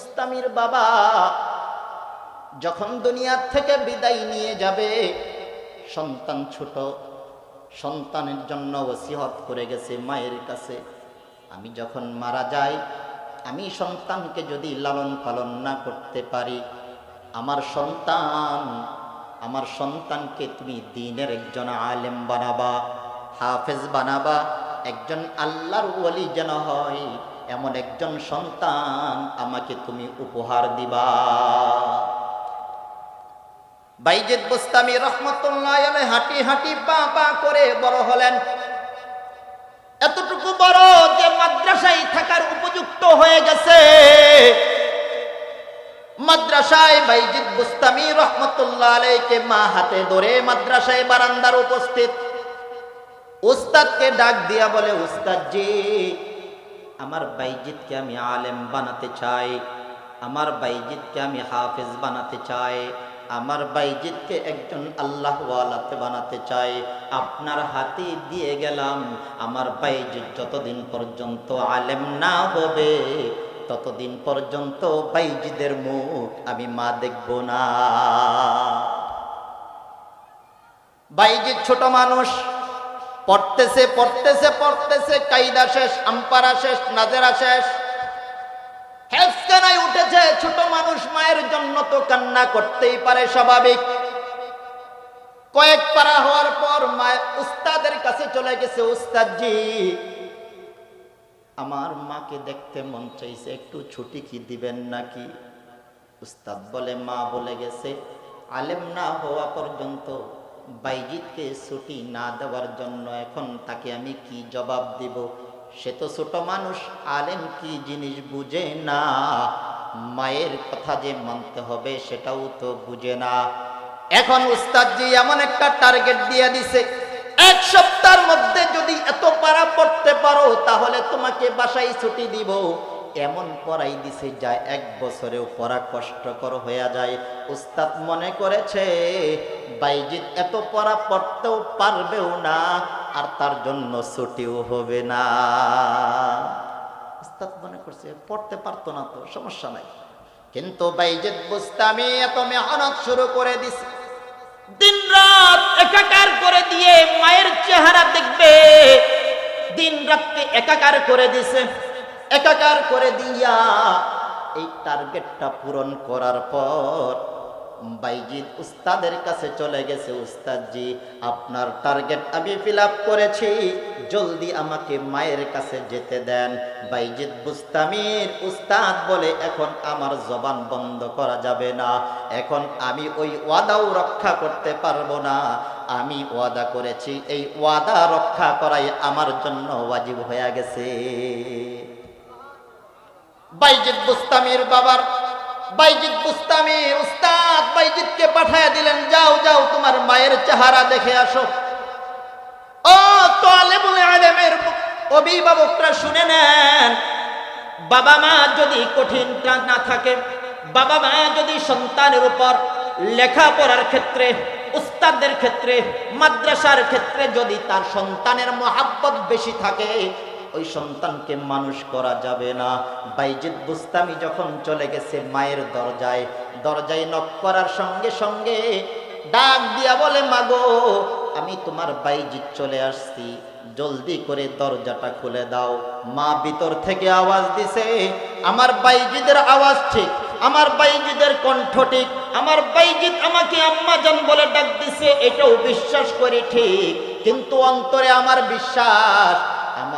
বুস্তামির বাবা যখন দুনিয়ার থেকে বিদায় নিয়ে যাবে, সন্তান ছোট, সন্তানের জন্য ওসিহত করে গেছে মায়ের কাছে। আমি যখন মারা যাই, আমি সন্তানকে যদি লালন পালন না করতে পারি, আমার সন্তান, আমার সন্তানকে তুমি দিনের একজন আলেম বানাবা, হাফেজ বানাবা, একজন আল্লাহর ওয়ালি যেন হয়। এমন একজন সন্তান আমাকে তুমি উপহার দিবা। বাইজেদ বুস্তামি রহমতুল্লাহ হাঁটি হাঁটি পা পা করে বড় হলেন। এতটুকু বড় যে মাদ্রাসায় থাকার উপযুক্ত হয়ে গেছে। মাদ্রাসায় বাইজিদ বুস্তামি রহমতুল্লাহ আলাইকে মা হাতে ধরে মাদ্রাসায় বারান্দার উপস্থিত। উস্তাদকে ডাক দিয়া বলে উস্তাদ জি আমার বাইজিদকে আমি আলেম বানাতে চাই, আমার বাইজিদকে আমি হাফেজ বানাতে চাই, আমার বাইজিদকে একজন আল্লাহওয়ালাতে বানাতে চাই। আপনার হাতে দিয়ে গেলাম, আমার বাইজিদ যতদিন পর্যন্ত আলেম না হবে, ততদিন পর্যন্ত বাইজিদের মুখ আমি মা দেখব না। বাইজিদ ছোট মানুষ পড়তেছে পড়তেছে পড়তেছে কাইদা শেষ, আম্পারা শেষ, নাজেরা শেষ। হেফকানায় উঠেছে ছোট মানুষ, মায়ের জন্য তো কান্না করতেই পারে স্বাভাবিক। কয়েক পারা হওয়ার পর মায়ের উস্তাদের কাছে চলে গেছে উস্তাদ জি আমার মাকে দেখতে মন চাইছে, একটু ছুটি কি দিবেন নাকি? উস্তাদ বলে, মা বলে গেছে, আলেম না হওয়া পর্যন্ত বাইজিৎকে ছুটি না দেওয়ার জন্য এখন তাকে আমি কি জবাব দিব? সে তো ছোট মানুষ, আলেম কি জিনিস বুঝে না? মায়ের কথা যে মানতে হবে সেটাও তো বুঝে না। এখন উস্তাদজি এমন একটা টার্গেট দিয়ে দিছে, এক সপ্তাহের মধ্যে যদি এত পারা পড়তে পারো, তাহলে তোমাকে বাসায় ছুটি দিব। এমন পড়াই দিছে যা এক বছরেও পড়া কষ্টকর হয়ে যায়। উস্তাদ মনে করেছে বাইজিৎ এত পড়া পড়তেও পারবেও না, আর তার জন্য ছুটিও হবে না। উস্তাদ মনে করছে, পড়তে পারতো না তো, সমস্যা নাই। কিন্তু বাইজিৎ বুস্তামি এত মেহনত শুরু করে দিছে। দিন রাত একাকার করে দিয়ে মায়ের চেহারা দেখবে। দিন রাতকে একাকার করে দিছে। একাকার করে দিয়া এই টার্গেটটা পূরণ করার পর বাইজিৎ উস্তাদের কাছে চলে গেছে, উস্তাদজি, আপনার টার্গেট আমি ফিল করেছি। জলদি আমাকে মায়ের কাছে যেতে দেন। বাইজিৎ বুস্তামির উস্তাদ বলে, এখন আমার জবান বন্ধ করা যাবে না। এখন আমি ওই ওয়াদাও রক্ষা করতে পারব না। আমি ওয়াদা করেছি, এই ওয়াদা রক্ষা করাই আমার জন্য ওয়াজিব হয়ে গেছে। বাইজিৎ বুস্তামির বাবার বাইজিৎ বুস্তামি, উস্তাদ বাইজিৎকে পাঠায় দিলেন, যাও যাও, তোমার মায়ের চেহারা দেখে আসো। ও তালেবুল আলেমের অভিভাবকরা শুনে নেন, বাবা মা যদি কঠিন না থাকে, বাবা মা যদি সন্তানের উপর লেখাপড়ার ক্ষেত্রে, উস্তাদের ক্ষেত্রে, মাদ্রাসার ক্ষেত্রে যদি তার সন্তানের মহাব্বত বেশি থাকে ওই সন্তানকে মানুষ করা যাবে না। বাইজিৎ বুস্তামি যখন চলে গেছে মায়ের দরজায় দরজায় নক করার সঙ্গে সঙ্গে ডাক দিয়া বলে, মাগো, আমি তোমার বাইজিৎ চলে আসছি। জলদি করে দরজাটা খুলে দাও। মা ভিতর থেকে আওয়াজ দিছে, আমার বাইজিদের আওয়াজ ঠিক, আমার বাইজিদের কণ্ঠ ঠিক, আমার বাইজিদ আমাকে আম্মা জান বলে ডাক দিছে, এটাও বিশ্বাস করি ঠিক। কিন্তু অন্তরে আমার বিশ্বাস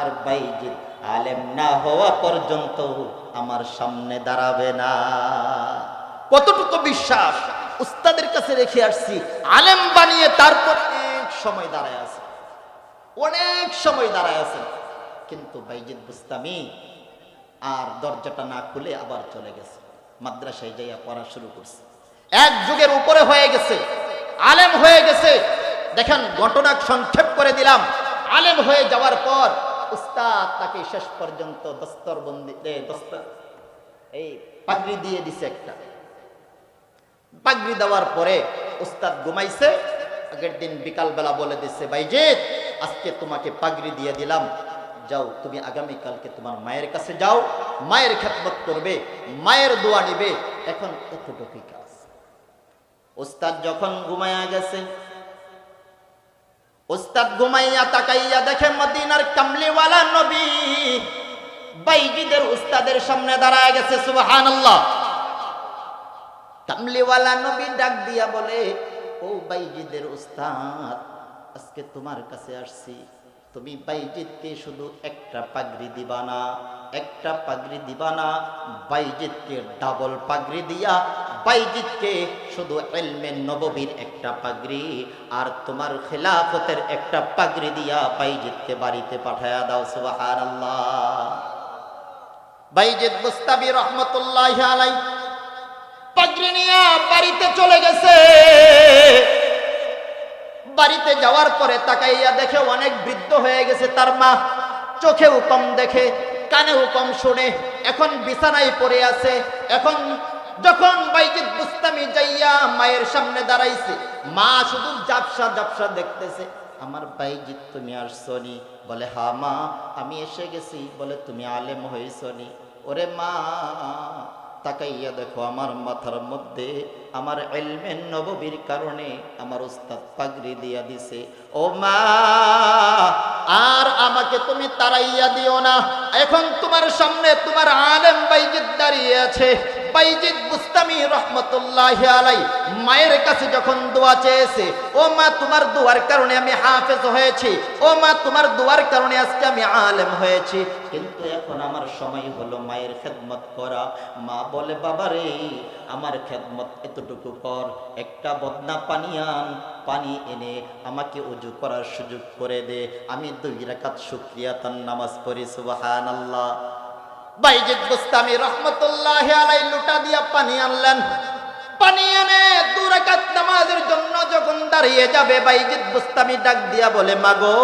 আমার বাইজিদ আলেম না হওয়া পর্যন্ত আমার সামনে দাঁড়াবে না। কতটুকু বিশ্বাস? উস্তাদের কাছে রেখে আসছি। আলেম বানিয়ে তারপর অনেক সময় দাঁড়ায় আছে। অনেক সময় দাঁড়ায় আছে। কিন্তু বাইজিদ বুস্তামি আর দরজাটা না খুলে আবার চলে গেছে। মাদ্রাসায় যাইয়া পড়া শুরু করছে। এক যুগের উপরে হয়ে গেছে। আলেম হয়ে গেছে। দেখেন, ঘটনা সংক্ষেপ করে দিলাম। আলেম হয়ে যাওয়ার পর উস্তাদ তাকে শেষ পর্যন্ত দস্তরবন্দি দস্তর এই পাগড়ি দিয়ে দিছে একটা। পাগড়ি দেওয়ার পরে উস্তাদ ঘুমাইছে, আগের দিন বিকালবেলা বলে দিছে বাইজিৎ আজকে তোমাকে পাগড়ি দিয়ে দিলাম। যাও, তুমি আগামীকালকে তোমার মায়ের কাছে যাও, মায়ের খেদমত করবে, মায়ের দোয়া নিবে। এখন এতটুকুই কাজ। ওস্তাদ যখন ঘুমায়া গেছে ওস্তাদ ঘুমাইয়া তাকাইয়া দেখে মদিনার কামলিওয়ালা নবী বাইজিদের উস্তাদের সামনে দাঁড়ায় গেছে, সুবহানাল্লাহ। কামলিওয়ালা নবী ডাক দিয়া বলে, ও বাইজিদের উস্তাদ, আজকে তোমার কাছে আসছি। তুমি বাইজিদকে শুধু একটা পাগড়ি দিবা না, একটা পাগড়ি দিবা না, বাইজিদকে ডাবল পাগড়ি দিয়া বাইজিদকে শুধু এলমেন নববীর একটা পাগড়ি আর তোমার খেলাফতের একটা পাগড়ি দিয়া বাইজিদকে বাড়িতে পাঠায়া দাও, সুবহানাল্লাহ। বাইজিদ মুস্তাবি রহমতুল্লাহ আলাই বাড়িতে চলে গেছে। বাড়িতে যাওয়ার পরে তাকাইয়া দেখে অনেক বৃদ্ধ হয়ে গেছে তার মা। চোখেও কম দেখে, কানেও কম শুনে, এখন বিছানায় পড়ে আছে, এখন যখন বাইজিৎ বুস্তামি যাইয়া মায়ের সামনে দাঁড়াইছে, মা শুধু জাপসা জাপসা দেখতেছে, আমার বাইজিৎ তুমি আসছনি বলে, হা মা, আমি এসে গেছি। বলে, তুমি আলেম হয়েছনি ওরে মা, তাকাইয়া দেখো, আমার মাথার মধ্যে, আমার এলমেন নববীর কারণে আমার উস্তাদ পাগড়ি দিয়া দিছে। ও মা, আর আমাকে তুমি তারাইয়া দিও না। এখন তোমার সামনে তোমার আলেম বাইজিদ দাঁড়িয়ে আছে। বাইজিদ বুস্তামি রহমতুল্লাহ আলাই মায়ের কাছে যখন দোয়া চেয়েছে, ও মা, তোমার দোয়ার কারণে আমি হাফেজ হয়েছি, ও মা, তোমার দোয়ার কারণে আজকে আমি আলেম হয়েছি। কিন্তু এখন আমার সময় হলো মায়ের খেদমত করা। মা বলে, বাবারে, আমার খেদমত এতটুকু কর, একটা বদনা পানি আন, পানি এনে আমাকে উজু করার সুযোগ করে দে। আমি দুই রাকাত শুক্রিয়া তার নামাজ পড়ি আল্লাহ বাইজিদ রহমতুল্লাহ আলাই লুটা দিয়া পানি আনলেন। পানি এনে দুরাকাত নামাজের জন্য যখন দাঁড়িয়ে যাবে, বাইজিদ বুস্তামি ডাক দিয়া বলে, মাগো,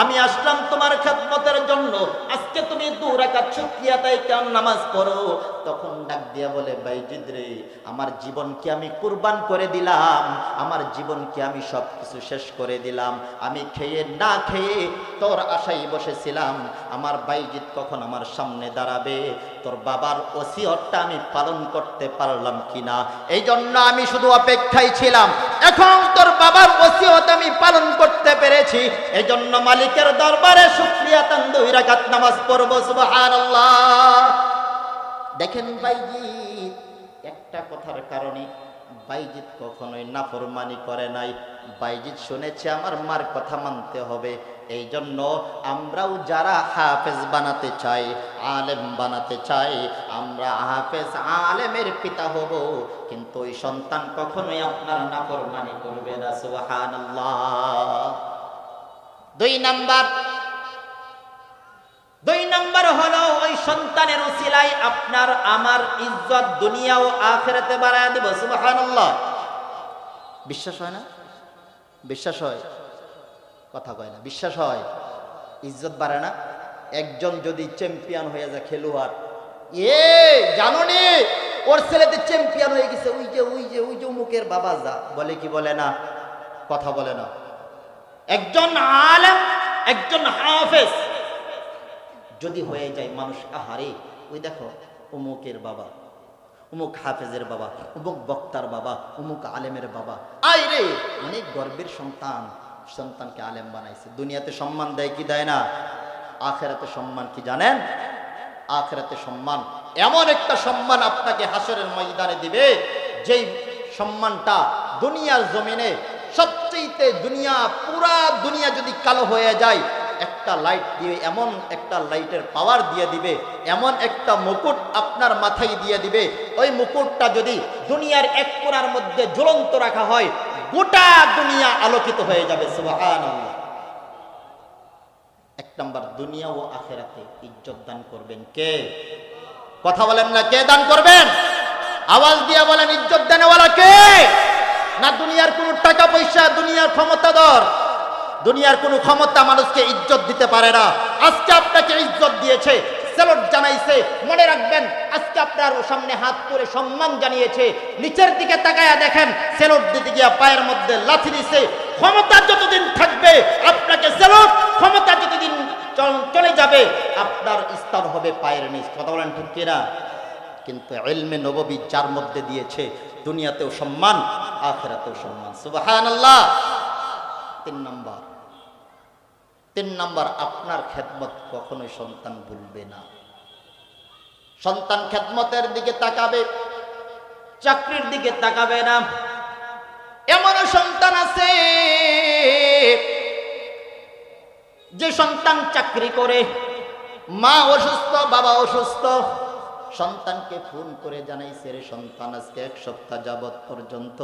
আমি আসলাম তোমার খেদমতের জন্য। আজকে তুমি দুরাকাত শুকরিয়া তাই কেমন নামাজ পড়ো। তখন ডাক দিয়া বলে বাইজিদ রে আমার জীবনকে আমি কুরবান করে দিলাম, আমার জীবনকে আমি সব কিছু শেষ করে দিলাম। আমি খেয়ে না খেয়ে তোর আশাই বসেছিলাম। আমার বাইজিদ কখন আমার সামনে দাঁড়াবে? তোর বাবার ওসিয়তটা আমি পালন করতে পারলাম কিনা? এই জন্য আমি শুধু অপেক্ষায় ছিলাম। এখন তোর বাবার ওসিয়ত আমি পালন করতে পেরেছি। এই জন্য মালিকের দরবারে শুক্রিয়া তান দুই রাকাত নামাজ পড়ব, সুবহানাল্লাহ। দেখেন বাইজিৎ, একটা কথার কারণে বাইজিৎ কখনোই নাফরমানি করে নাই। বাইজিৎ শুনেছে, আমার মার কথা মানতে হবে। এই জন্য আমরাও যারা হাফেজ বানাতে চাই, আলেম বানাতে চাই, আমরা হাফেজ আলেমের পিতা হব। কিন্তু ওই সন্তান কখনোই আপনার নাফরমানি করবে না, সুবহানাল্লাহ। দুই নাম্বার দুই নম্বর হলো ওই সন্তানের উসিলাই আপনার আমার ইজ্জত দুনিয়া ও আখেরাতে বাড়ায় দিব, সুবহানাল্লাহ। বিশ্বাস হয় না? বিশ্বাস হয়? কথা কয় না। বিশ্বাস হয়? ইজ্জত বাড়ে না? একজন যদি চ্যাম্পিয়ন হয়ে যায় খেলোয়াড়, এ, জানো নি? ওর ছেলেতে চ্যাম্পিয়ন হয়ে গেছে, ওই যে ওই যে ওই যে মুখের বাবা যা, বলে কি বলে না? কথা বলে না। একজন আলেম, একজন হাফেজ যদি হয়ে যায় মানুষ, আহারে, ওই দেখো, অমুকের বাবা, অমুক হাফেজের বাবা, অমুক বক্তার বাবা, অমুক আলেমের বাবা। আই রে! অনেক গর্বের সন্তান, সন্তানকে আলেম বানাইছে। দুনিয়াতে সম্মান দেয় কি দেয় না? আখেরাতে সম্মান কি জানেন? আখেরাতে সম্মান, এমন একটা সম্মান আপনাকে হাসরের ময়দানে দিবে, যেই সম্মানটা দুনিয়ার জমিনে সবচেয়ে দুনিয়া, পুরা দুনিয়া যদি কালো হয়ে যায় একটা লাইট দিয়ে, এমন একটা লাইটের পাওয়ার দিয়ে দিবে, এমন একটা মুকুট আপনার মাথায় দিয়ে দিবে। ওই মুকুটটা যদি দুনিয়ার এক কোণার মধ্যে ঝুলন্ত রাখা হয়, গোটা দুনিয়া আলোকিত হয়ে যাবে, সুবহানাল্লাহ। এক নম্বর, দুনিয়া ও আখেরাতে ইজ্জত দান করবেন কে? কথা বলেন না, কে দান করবেন? আওয়াজ দিয়ে বলেন, ইজ্জত দেনেওয়ালা কে? না দুনিয়ার কোন টাকা পয়সা, দুনিয়ার ক্ষমতা ক্ষমতাধর দুনিয়ার কোনো ক্ষমতা মানুষকে ইজ্জত দিতে পারে না। আজকে আপনাকে ইজ্জত দিয়েছে সেলট জানাইছে, মনে রাখবেন, আজকে আপনার সামনে হাত করে সম্মান জানিয়েছে। নিচের দিকে তাকায়া দেখেন সেলট দিতে গিয়া পায়ের মধ্যে লাথি দিছে। ক্ষমতা যতদিন থাকবে, আপনাকে সেলট ক্ষমতা যতদিন চলে যাবে, আপনার স্থান হবে পায়ের নিচ। কথা বলেন ঠিক কিনা? কিন্তু এলমে নববী যার মধ্যে দিয়েছে, দুনিয়াতেও সম্মান, আখেরাতেও সম্মান। সুবহানাল্লাহ। তিন নম্বর। তিন নম্বর, আপনার খেদমত কখনোই সন্তান ভুলবে না। সন্তান খেদমতের দিকে তাকাবে, চাকরির দিকে তাকাবে না। এমনও সন্তান আছে, যে সন্তান চাকরি করে, মা অসুস্থ, বাবা অসুস্থ, সন্তানকে ফোন করে জানাইছে, রে সন্তান, আজকে এক সপ্তাহ যাবৎ পর্যন্ত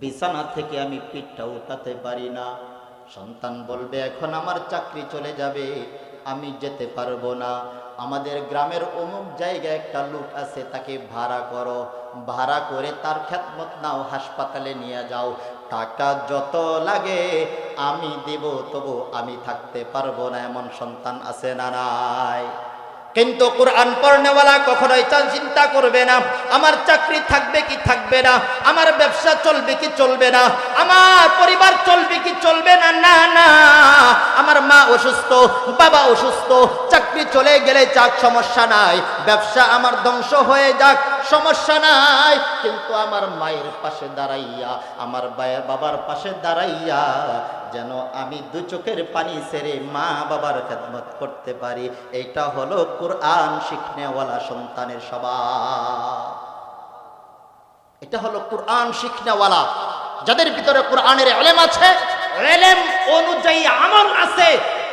বিছানা থেকে আমি পিঠটা উঠাতে পারি না। সন্তান বলবে, এখন আমার চাকরি চলে যাবে, আমি যেতে পারব না। আমাদের গ্রামের অমুক জায়গায় একটা লোক আছে, তাকে ভাড়া করো। ভাড়া করে তার খ্যাতমত নাও, হাসপাতালে নিয়ে যাও। টাকা যত লাগে আমি দেব, তবু আমি থাকতে পারব না, এমন সন্তান আছে না নাই। কিন্তু কোরআন পড়নেওয়ালা কখনোই চিন্তা করবে না। আমার চাকরি থাকবে কি থাকবে না? আমার ব্যবসা চলবে কি চলবে না? আমার পরিবার চলবে কি চলবে না? না না। আমার মা অসুস্থ, বাবা অসুস্থ, চাকরি চলে গেলে যাক, সমস্যা নাই। ব্যবসা আমার ধ্বংস হয়ে যাক, সমস্যা নাই। কিন্তু আমার মায়ের পাশে দাঁড়াইয়া, আমার বাবার পাশে দাঁড়াইয়া যেন আমি দু চোখের পানি সেরে মা বাবার খেদমত করতে পারি। এটা হলো কোরআন শিখনেওয়ালা সন্তানের স্বভাব। এটা হলো কোরআন শিখনেওয়ালা। যাদের ভিতরে কোরআনের এলেম আছে, এলেম অনুযায়ী আমল আছে,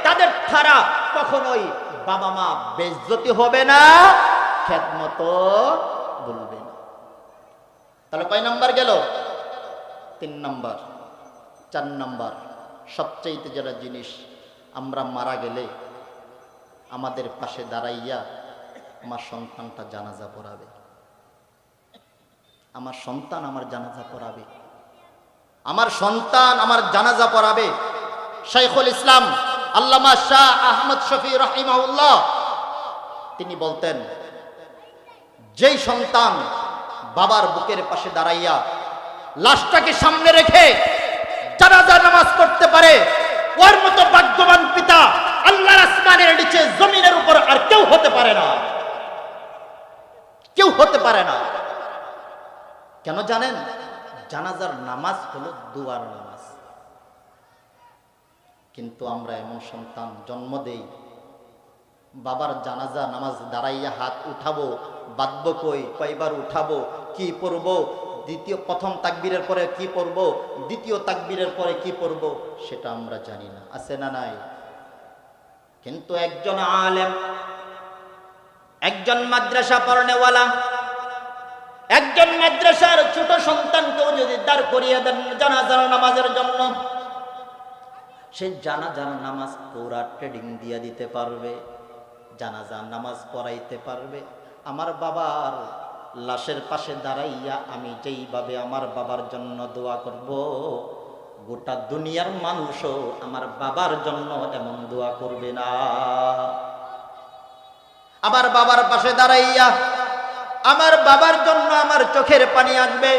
তাদের দ্বারা কখনোই বাবা মা বেজ্জতি হবে না খেদমত বলবে না। তাহলে কয় নাম্বার গেল? তিন নাম্বার, চার নাম্বার। সবচাইতে যেটা জিনিস আমরা মারা গেলে আমাদের পাশে দাঁড়াইয়া আমার সন্তানটা জানাজা পড়াবে। আমার সন্তান আমার জানাজা পড়াবে। আমার সন্তান আমার জানাজা পড়াবে। শাইখুল ইসলাম আল্লামা শাহ আহমদ শফি রহিমাউল্লাহ তিনি বলতেন, যেই সন্তান বাবার বুকের পাশে দাঁড়াইয়া লাশটাকে সামনে রেখে জানাজা নামাজ করতে পারে, ওর মতো ভাগ্যবান পিতা আল্লাহর আসমানের নিচে, জমিনের উপর আর কেউ হতে পারে না। কেউ হতে পারে না। কেন জানেন? জানাজার নামাজ হলো দুয়ার নামাজ। কিন্তু আমরা এমন সন্তান জন্ম দেই, বাবার জানাজা নামাজ দাঁড়াইয়া হাত উঠাবো, বাঁধবো কই, কয়বার উঠাবো, কি পড়ব দ্বিতীয় প্রথম তাকবীরের পরে কি পড়ব, দ্বিতীয় তাকবীরের পরে কি পড়ব, সেটা আমরা জানি না। আছে না নাই? কিন্তু একজন আলেম, একজন মাদ্রাসা পড়নেওয়ালা, একজন মাদ্রাসার ছোট সন্তানকেও যদি দাঁড় করিয়ে দেন জানাজার নামাজের জন্য, সে জানাজার নামাজ পুরা ট্রেডিং দিয়ে দিতে পারবে জানাজা নামাজ পড়াইতে পারবে। আমার বাবার লাশের পাশে দাঁড়াইয়া আমি যেইভাবে আমার বাবার জন্য দোয়া করব, গোটা দুনিয়ার মানুষও আমার বাবার জন্য এমন দোয়া করবে না। আমার বাবার পাশে দাঁড়াইয়া আমার বাবার জন্য আমার চোখের পানি আসবে।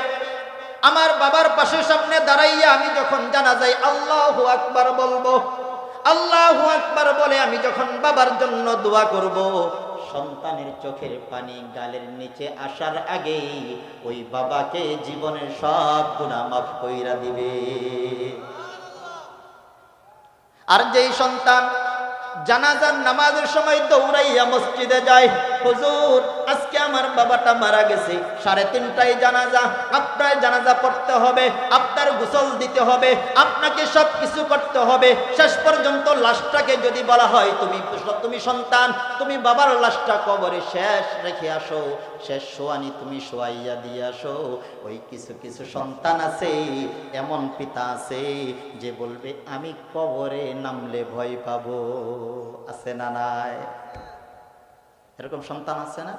আমার বাবার পাশে সামনে দাঁড়াইয়া আমি যখন জানা যাই আল্লাহ আকবার বলব, আল্লাহু আকবার বলে আমি যখন বাবার জন্য দোয়া করব সন্তানের চোখের পানি গালের নিচে আসার আগেই ওই বাবাকে জীবনের সব গুণা মাফ কইরা দিবে। আর যেই সন্তান জানাজার নামাজের সময় দৌড়াইয়া মসজিদে যায় হুজুর, আজকে আমার বাবাটা মারা গেছে। সাড়ে তিনটায় জানাজা আপনার জানাজা পড়তে হবে আপনার গোসল দিতে হবে, আপনাকে সব কিছু করতে হবে। শেষ পর্যন্ত লাশটাকে যদি বলা হয়, তুমি তুমি সন্তান, তুমি বাবার লাশটা কবরে শেষ রেখে আসো, শেষ শোয়ানি তুমি শোয়াইয়া দিয়ে আসো। ওই কিছু কিছু সন্তান আছে, এমন পিতা আছে, যে বলবে, আমি কবরে নামলে ভয় পাবো। আছে না নাই? এরকম সন্তান আছে না?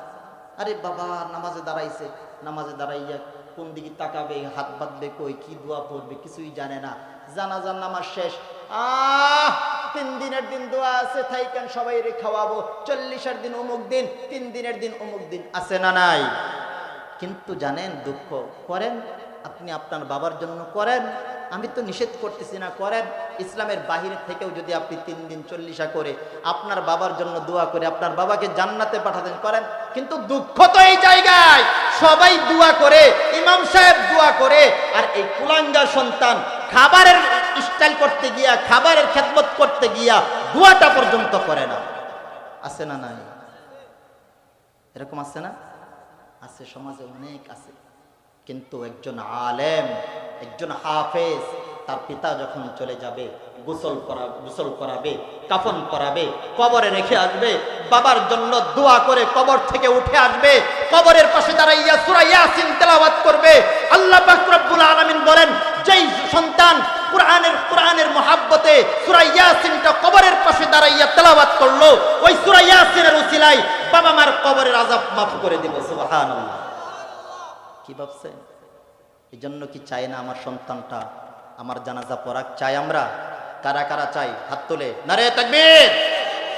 আরে বাবা, নামাজে দাঁড়াইছে। নামাজে দাঁড়াইয়া কোন দিকে তাকাবে, হাত বাঁধবে কই, কি দোয়া পড়বে, কিছুই জানে না। জানাজার নামাজ শেষ। আহ, তিন দিনের দিন দোয়া আছে থাইকেন সবাই রে খাওয়াবো? চল্লিশের দিন অমুক দিন, তিন দিনের দিন অমুক দিন আছে না নাই? কিন্তু জানেন দুঃখ করেন? আপনি আপনার বাবার জন্য করেন? আমি তো নিষেধ করতেছি না, করেন। ইসলামের বাহিরে থেকেও যদি আপনি তিন দিন চল্লিশা করে আপনার বাবার জন্য দোয়া করে আপনার বাবাকে জান্নাতে পাঠাতেন, করেন। কিন্তু দুঃখ তো এই জায়গায়। সবাই দোয়া করে, ইমাম সাহেব দোয়া করে, আর এই কুলাঙ্গা সন্তান খাবারের স্টাইল করতে গিয়া, খাবারের খেদমত করতে গিয়া দোয়াটা পর্যন্ত করে না। আছে না নাই? এরকম আছে না? আছে, সমাজে অনেক আছে। কিন্তু একজন আলেম একজন হাফেজ, তার পিতা যখন চলে যাবে, গোসল করা, গোসল করাবে, কাফন করাবে, কবরে রেখে আসবে, বাবার জন্য দোয়া করে কবর থেকে উঠে আসবে, কবরের পাশে দাঁড়াইয়া সূরা ইয়াসিন তেলাওয়াত করবে। আল্লাহ পাক রব্বুল আলামিন বলেন, যেই সন্তান কোরআনের কোরআনের মহাব্বতে সূরা ইয়াসিনটা কবরের পাশে দাঁড়াইয়া তেলাওয়াত করল, ওই সূরা ইয়াসিনের উসিলায় বাবা মার কবরের আযাব মাফ করে দিব, সুবহানাল্লাহ। কি ভাবছেন? এই জন্য কি চাই না আমার সন্তানটা? আমার জানাজা পড়াক চাই আমরা? কারা কারা চাই হাত তোলে। নারে তাকবীর!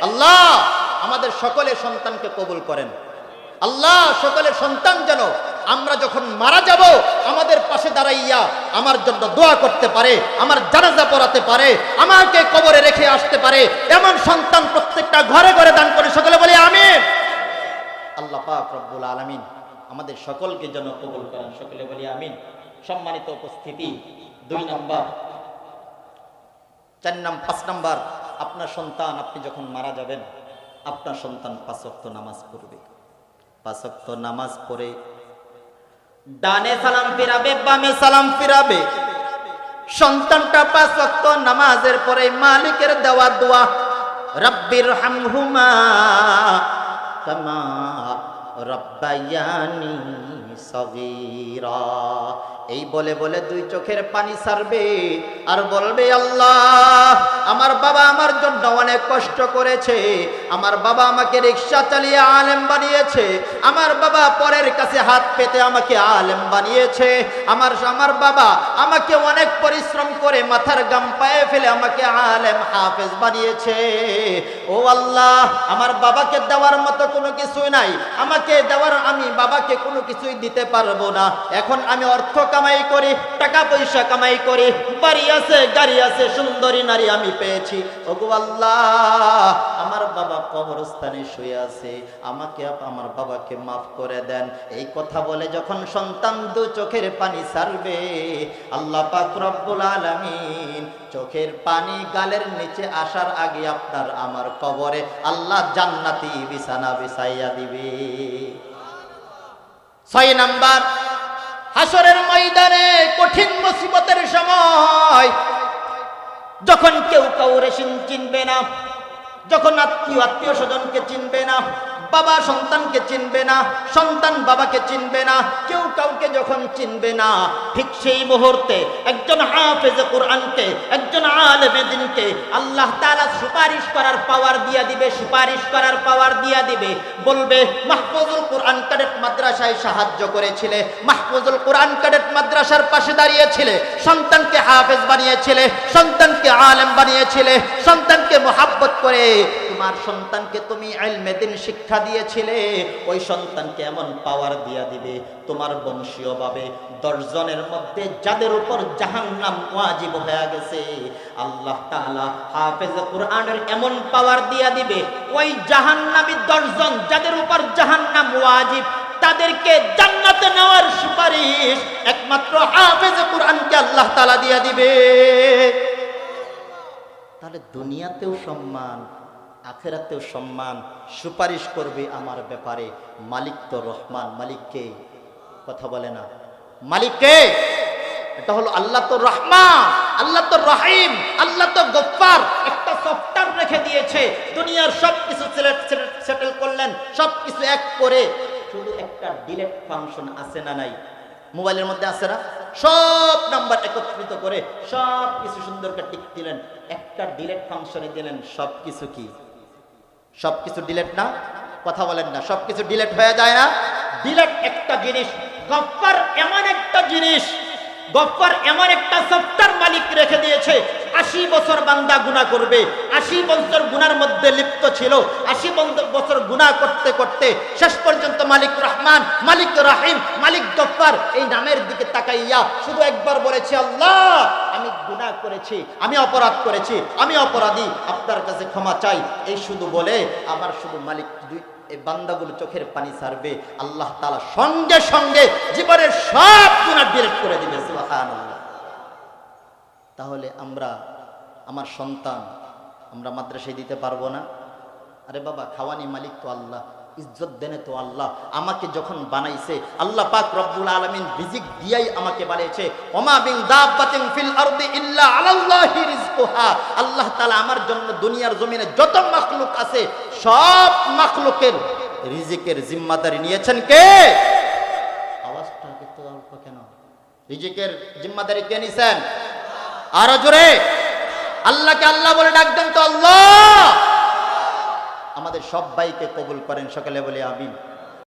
আল্লাহ আমাদের সকলের সন্তানকে কবুল করেন। আল্লাহ সকলের সন্তান যেন আমরা যখন মারা যাব, আমাদের পাশে দাঁড়াইয়া আমার জন্য দোয়া করতে পারে, আমার জানাজা পড়াতে পারে, আমাকে কবরে রেখে আসতে পারে, এমন সন্তান প্রত্যেকটা ঘরে ঘরে দান করে সকলে বলে আমি আল্লাহ পাক রব্বুল আলামিন আমাদের সকলকে যেন কবুল করেন, সকলে বলি আমিন। সম্মানিত উপস্থিতি, দুই নম্বর। চার নাম, পাঁচ নাম্বার, আপনার সন্তান, আপনি যখন মারা যাবেন, আপনার সন্তান পাঁচক্ত নামাজ পড়বে। পাঁচক্ত নামাজ পড়ে ডানে সালাম ফিরাবে, বামে সালাম ফিরাবে। সন্তানটা পাঁচ ওয়াক্ত নামাজের পরে মালিকের দেওয়া দোয়া, রব্বির হামহুমা রব্বায়ানি সগীরা। এই বলে বলে দুই চোখের পানি সারবে আর বলবে, আল্লাহ, আমার বাবা আমার জন্য অনেক কষ্ট করেছে। আমার বাবা আমাকে রিক্সা চালিয়ে আলেম বানিয়েছে। আমার বাবা পরের কাছে হাত পেতে আমাকে আলেম বানিয়েছে। আমার আমার বাবা আমাকে অনেক পরিশ্রম করে মাথার গাম পায়ে ফেলে আমাকে আলেম হাফেজ বানিয়েছে। ও আল্লাহ, আমার বাবাকে দেওয়ার মতো কোনো কিছুই নাই। আমাকে দেওয়ার, আমি বাবাকে কোনো কিছুই দিতে পারব না। এখন আমি অর্থ কামাই করি, টাকা পয়সা কামাই করি। বাড়ি আছে, গাড়ি আছে, সুন্দরী নারী আমি পেয়েছি। ওগো আল্লাহ, আমার বাবা কবরস্থানে শুয়ে আছে। আমাকে আমার বাবাকে মাফ করে দেন। এই কথা বলে যখন সন্তান দু চোখের পানি সারবে আল্লাহ পাক রব্বুল আলামিন চোখের পানি গালের নিচে আসার আগে আপনার আমার কবরে আল্লাহ জান্নাতি বিছানা বিছাইয়া দিবে। ছয় নাম্বার, হাসরের ময়দানে কঠিন মুসিবতের সময় যখন কেউ কাউরে চিন- চিনবে না, যখন আত্মীয় আত্মীয় স্বজনকে চিনবে না বাবা সন্তানকে চিনবে না, সন্তান বাবাকে চিনবে না, কেউ কাউকে যখন চিনবে না, ঠিক সেই মুহূর্তে একজন হাফেজে কোরআনকে, একজন আলেমে দিনকে আল্লাহ তাআলা সুপারিশ করার পাওয়ার দিয়া দিবে, সুপারিশ করার পাওয়ার দিয়া দিবে। বলবে, মাহফুজুল কোরআন ক্যাডেট মাদ্রাসায় সাহায্য করেছিলে, মাহফুজুল কোরআন ক্যাডেট মাদ্রাসার পাশে দাঁড়িয়েছিলে, সন্তানকে হাফেজ বানিয়েছিলে, সন্তানকে আলেম বানিয়েছিলে, সন্তানকে মোহাব্বত করে তোমার সন্তানকে তুমি এলমে দিন শিক্ষা দিয়েছিলে, ওই সন্তানকে এমন পাওয়ার দিয়া দিবে, তোমার বংশীয় ভাবে দশজনের মধ্যে যাদের উপর জাহান্নাম ওয়াজিব হয়ে গেছে, আল্লাহ হাফেজ কোরআনের এমন পাওয়ার দিয়া দিবে, ওই জাহান্নামী দশজন যাদের উপর জাহান্নাম ওয়াজিব, তাদেরকে জান্নাতে নেওয়ার সুপারিশ একমাত্র হাফেজ কোরআনকে আল্লাহ তাআলা দিয়া দিবে। তাহলে দুনিয়াতেও সম্মান আখেরাতেও সম্মান সুপারিশ করবে আমার ব্যাপারে। মালিক তো রহমান মালিককে কথা বলে না। মালিককে এটা হলো আল্লাহ তো রহমান, আল্লাহ তো রহিম, আল্লাহ তো গফফার। একটা সফটওয়্যার রেখে দিয়েছে। দুনিয়ার সব কিছু সেটেল করলেন। সব কিছু এক করে। শুধু একটা ডিলেট ফাংশন আছে না নাই? মোবাইলের মধ্যে আছে না? সব নাম্বার একত্রিত করে সব কিছু সুন্দর করে টিক দিলেন। একটা ডিলেট ফাংশনে দিলেন। সব কিছু কি? সব কিছু ডিলেট না, কথা বলেন না সব কিছু ডিলেট হয়ে যায় না। ডিলেট একটা জিনিস গপ্পার এমন একটা জিনিস গপ্পার এমন একটা সফটওয়্যার মালিক রেখে দিয়েছে, আশি বছর বান্দা গুণা করবে। আশি বছর গুনার মধ্যে লিপ্ত ছিল, আশি বছর গুণা করতে করতে শেষ পর্যন্ত মালিক রহমান, মালিক রাহিম, মালিক গফার এই নামের দিকে তাকাইয়া শুধু একবার বলেছে, আল্লাহ আমি গুনাহ করেছি, আমি অপরাধ করেছি, আমি অপরাধী, আপনার কাছে ক্ষমা চাই। এই শুধু বলে আমার শুধু মালিক এই বান্দাগুলো চোখের পানি ছাড়বে আল্লাহ তাআলা সঙ্গে সঙ্গে জীবনের সব গুনাহ ডিলিট করে দিবে তাহলে আমরা, আমার সন্তান, আমরা মাদ্রাসায় দিতে পারব না? আরে বাবা, খাওয়ানি মালিক তো আল্লাহ। ইজ্জত দেনে তো আল্লাহ। আমাকে যখন বানাইছে, আল্লাহ পাক রব্বুল আলামিন রিজিক দিয়াই আমাকে বানিয়েছে। ওমা বিন দাব্বাতিন ফিল আরদি ইল্লা আলাল্লাহি রিজকুহা। আল্লাহ তাআলা আমার জন্য দুনিয়ার জমিনে যত মাখলুক আছে, সব মাখলুকের রিজিকের জিম্মাদারি নিয়েছেন কে? আওয়াজটা কিন্তু অল্প কেন? রিজিকের জিম্মাদারি কে নিছেন? আরও জোরে। আল্লাহকে আল্লাহ বলে ডাকতেন তো আল্লাহ। আমাদের সব ভাইকে কবুল করেন সকালে বলে আমিন।